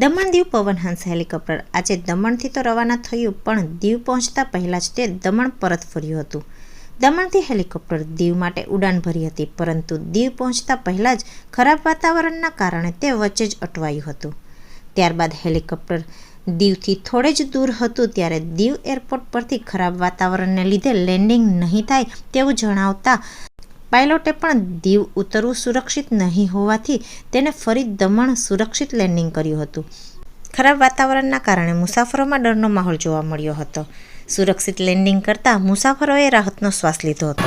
Daman Diu Pawan Hans helicopter. આજે દમણથી તો રવાના થયું, પણ દીવ પહોંચતા પહેલાં જ તે દમણ પરત ફર્યું હતું. દમણથી હેલિકોપ્ટર દીવ માટે ઉડાન ભરી હતી, પરંતુ દીવ પહોંચતા પહેલાં જ ખરાબ વાતાવરણના કારણે તે વચ્ચે જ અટવાયું હતું. ત્યારબાદ હેલિકોપ્ટર દીવથી થોડે જ દૂર હતું, ત્યારે દીવ એરપોર્ટ પરથી ખરાબ વાતાવરણને લીધે લેન્ડિંગ નહીં થાય તેવું જણાવતા પાયલોટે પણ દીવ ઉતરવું સુરક્ષિત નહીં હોવાથી તેને ફરી દમણ સુરક્ષિત લેન્ડિંગ કર્યું હતું. ખરાબ વાતાવરણના કારણે મુસાફરોમાં ડરનો માહોલ જોવા મળ્યો હતો. સુરક્ષિત લેન્ડિંગ કરતાં મુસાફરોએ રાહતનો શ્વાસ લીધો હતો.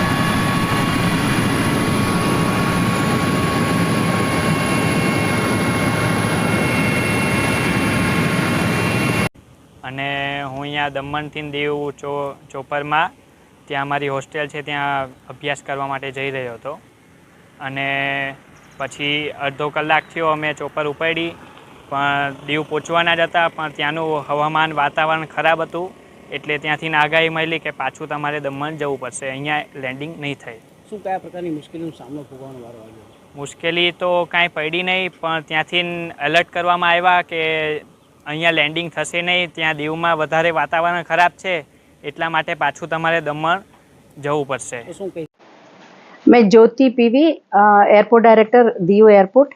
અને હું અહીંયા દમણથી દીવ ચોપરમાં ત્યાં મારી હોસ્ટેલ છે ત્યાં અભ્યાસ કરવા માટે જઈ રહ્યો હતો. અને પછી અડધો કલાક થયો અમે ચોપર ઉપાડી પણ દીવ પહોંચવાના જ હતા પણ ત્યાંનું હવામાન વાતાવરણ ખરાબ હતું એટલે ત્યાંથી આગાહી મળી કે પાછું તમારે દમણ જવું પડશે. અહીંયા લેન્ડિંગ નહીં થાય. શું કયા પ્રકારની મુશ્કેલીનો સામનો ભોગવવાનો વારો આવ્યો? મુશ્કેલી તો કાંઈ પડી નહીં પણ ત્યાંથી એલર્ટ કરવામાં આવ્યા કે અહીંયા લેન્ડિંગ થશે નહીં ત્યાં દીવમાં વધારે વાતાવરણ ખરાબ છે એટલા માટે પાછું તમારે દમણ જવું પડશે તો શું કહી मैं Jyoti PV airport director Diu airport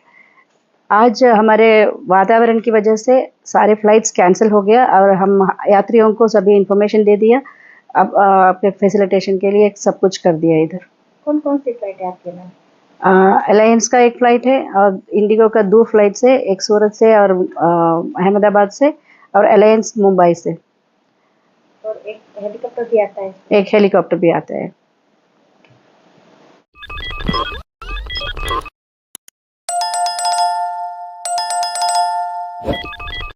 आज हमारे वातावरण की वजह से सारे फ्लाइट्स कैंसिल हो गया और हम यात्रियों को सभी इन्फॉर्मेशन दे दिया अब अ, आपके फैसिलिटेशन के लिए सब कुछ कर दिया इधर कौन कौन सी फ्लाइट है आपके नाम अलायंस का एक फ़्लाइट है और इंडिगो का दो फ्लाइट है एक सूरत से और अ, अहमदाबाद से और अलायंस मुंबई से और एक हेलीकॉप्टर भी आता है। एक हेलीकॉप्टर भी आता है।